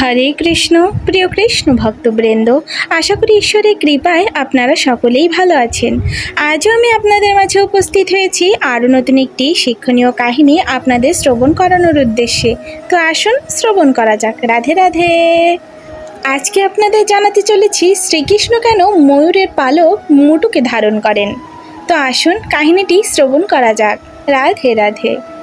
হরে কৃষ্ণ, প্রিয় কৃষ্ণ ভক্তবৃন্দ, আশা করি ঈশ্বরের কৃপায় আপনারা সকলেই ভালো আছেন। আজও আমি আপনাদের মাঝে উপস্থিত হয়েছি আরও নতুন একটি শিক্ষণীয় কাহিনী আপনাদের শ্রবণ করানোর উদ্দেশ্যে। তো আসুন শ্রবণ করা যাক। রাধে রাধে। আজকে আপনাদের জানাতে চলেছি, শ্রীকৃষ্ণ কেন ময়ূরের পালক মুটুকে ধারণ করেন? তো আসুন কাহিনীটি শ্রবণ করা যাক। রাধে রাধে।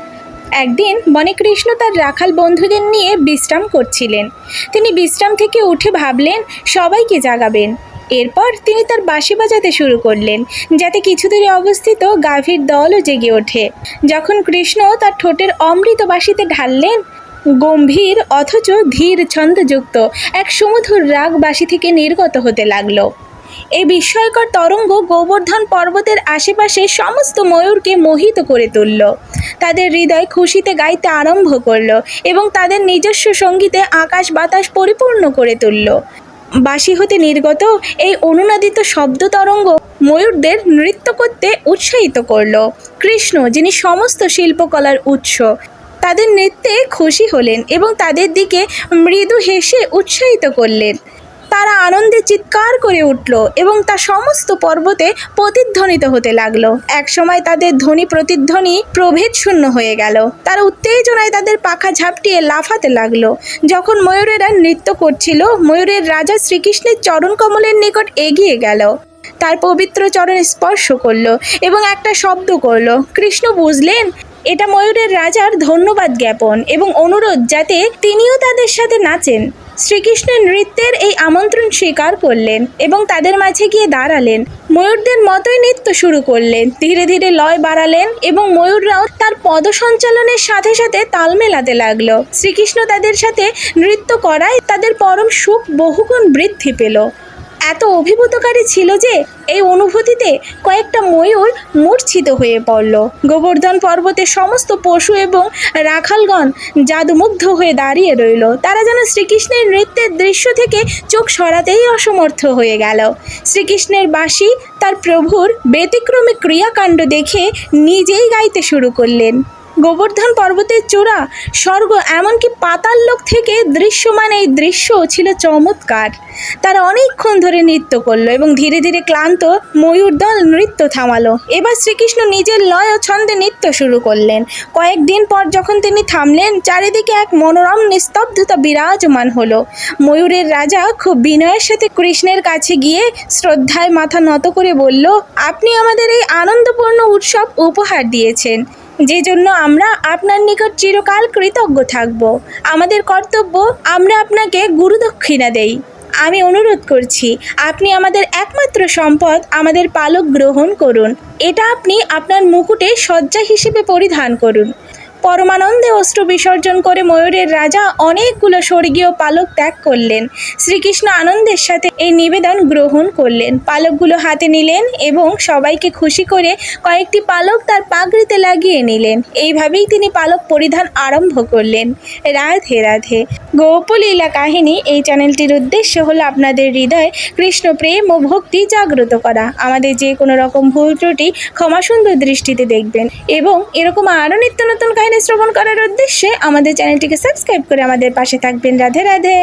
একদিন বনে কৃষ্ণ তার রাখাল বন্ধুদের নিয়ে বিশ্রাম করছিলেন। তিনি বিশ্রাম থেকে উঠে ভাবলেন, সবাইকে জাগাবেন। এরপর তিনি তার বাঁশি বাজাতে শুরু করলেন, যাতে কিছু দূরে অবস্থিত গাভীর দলও জেগে ওঠে। যখন কৃষ্ণ তার ঠোঁটের অমৃত বাঁশিতে ঢাললেন, গম্ভীর অথচ ধীর ছন্দযুক্ত এক সুমধুর রাগ বাঁশি থেকে নির্গত হতে লাগল। এই বিস্ময়কর তরঙ্গ গোবর্ধন পর্বতের আশেপাশে সমস্ত ময়ূরকে মোহিত করে তুলল। তাদের হৃদয় খুশিতে গাইতে আরম্ভ করল এবং তাদের নিজস্ব সঙ্গীতে আকাশ বাতাস পরিপূর্ণ করে তুলল। বাঁশি হতে নির্গত এই অনুনাদিত শব্দ তরঙ্গ ময়ূরদের নৃত্য করতে উৎসাহিত করল। কৃষ্ণ, যিনি সমস্ত শিল্পকলার উৎস, তাদের নৃত্যে খুশি হলেন এবং তাদের দিকে মৃদু হেসে উৎসাহিত করলেন। তারা আনন্দে চিৎকার করে উঠল এবং তা সমস্ত পর্বতে প্রতিধ্বনিত হতে লাগল। একসময় তাদের ধ্বনি প্রতিধ্বনি প্রভেদ শূন্য হয়ে গেল। তারা উত্তেজনায় তাদের পাখা ঝাপটিয়ে লাফাতে লাগল। যখন ময়ূরেরা নৃত্য করছিল, ময়ূরের রাজা শ্রীকৃষ্ণের চরণ কমলের নিকট এগিয়ে গেল। তার পবিত্র চরণ স্পর্শ করল এবং একটা শব্দ করল, কৃষ্ণ, বুঝলেন? এটা ময়ূরের রাজার ধন্যবাদ জ্ঞাপন এবং অনুরোধ যাতে তিনিও তাদের সাথে নাচেন। শ্রীকৃষ্ণের নৃত্যের এই আমন্ত্রণ স্বীকার করলেন এবং তাদের মাঝে গিয়ে দাঁড়ালেন। ময়ূরদের মতোই নৃত্য শুরু করলেন। ধীরে ধীরে লয় বাড়ালেন এবং ময়ূররাও তার পদ সঞ্চালনের সাথে সাথে তাল মেলাতে লাগল। শ্রীকৃষ্ণ তাদের সাথে নৃত্য করায় তাদের পরম সুখ বহুগুণ বৃদ্ধি পেল। এত অভিভূতকারী ছিল যে এই অনুভূতিতে কয়েকটা ময়ূর মূর্ছিত হয়ে পড়ল। গোবর্ধন পর্বতের সমস্ত পশু এবং রাখালগণ জাদুমুগ্ধ হয়ে দাঁড়িয়ে রইল। তারা যেন শ্রীকৃষ্ণের নৃত্যের দৃশ্য থেকে চোখ সরাতেই অসমর্থ হয়ে গেল। শ্রীকৃষ্ণের বাসি তার প্রভুর ব্যতিক্রমী ক্রিয়াকাণ্ড দেখে নিজেই গাইতে শুরু করলেন। গোবর্ধন পর্বতের চূড়া। স্বর্গ এমনকি পাতাল লোক থেকে দৃশ্যমান এই দৃশ্য ছিল চমৎকার। তারা অনেকক্ষণ ধরে নৃত্য করল এবং ধীরে ধীরে ক্লান্ত, ময়ূর দল নৃত্য থামালো। এবার শ্রীকৃষ্ণ নিজের লয় ও ছন্দে নৃত্য শুরু করলেন। কয়েকদিন পর যখন তিনি থামলেন, চারিদিকে এক মনোরম নিস্তব্ধতা বিরাজমান হলো। ময়ূরের রাজা খুব বিনয়ের সাথে কৃষ্ণের কাছে গিয়ে শ্রদ্ধায় মাথা নত করে বলল, আপনি আমাদের এই আনন্দপূর্ণ উৎসব উপহার দিয়েছেন। যে জন্য আমরা আপনার নিকট চিরকাল কৃতজ্ঞ থাকব। আমাদের কর্তব্য, আমরা আপনাকে গুরুদক্ষিণা দেই। আমি অনুরোধ করছি, আপনি আমাদের একমাত্র সম্পদ, আমাদের পালক গ্রহণ করুন। এটা আপনি আপনার মুকুটে সজ্জা হিসেবে পরিধান করুন। পরমানন্দে অস্ত্র বিসর্জন করে ময়ূরের রাজা অনেকগুলো স্বর্গীয় পালক ত্যাগ করলেন। শ্রীকৃষ্ণ আনন্দের সাথে এই নিবেদন গ্রহণ করলেন। পালকগুলো হাতে নিলেন এবং সবাইকে খুশি করে কয়েকটি পালক তার পাগড়িতে লাগিয়ে নিলেন। এইভাবেই তিনি পালক পরিধান আরম্ভ করলেন। রাধে রাধে। গোপলীলা কাহিনী এই চ্যানেলটির উদ্দেশ্য হলো আপনাদের হৃদয়ে কৃষ্ণ প্রেম ও ভক্তি জাগ্রত করা। আমাদের যে কোনো রকম ভুল ত্রুটি ক্ষমা সুন্দর দৃষ্টিতে দেখবেন এবং এরকম আরও নিত্য নতুন কাহিনী শ্রবণ করার উদ্দেশ্যে আমাদের চ্যানেলটিকে সাবস্ক্রাইব করে আমাদের পাশে থাকবেন। রাধে রাধে।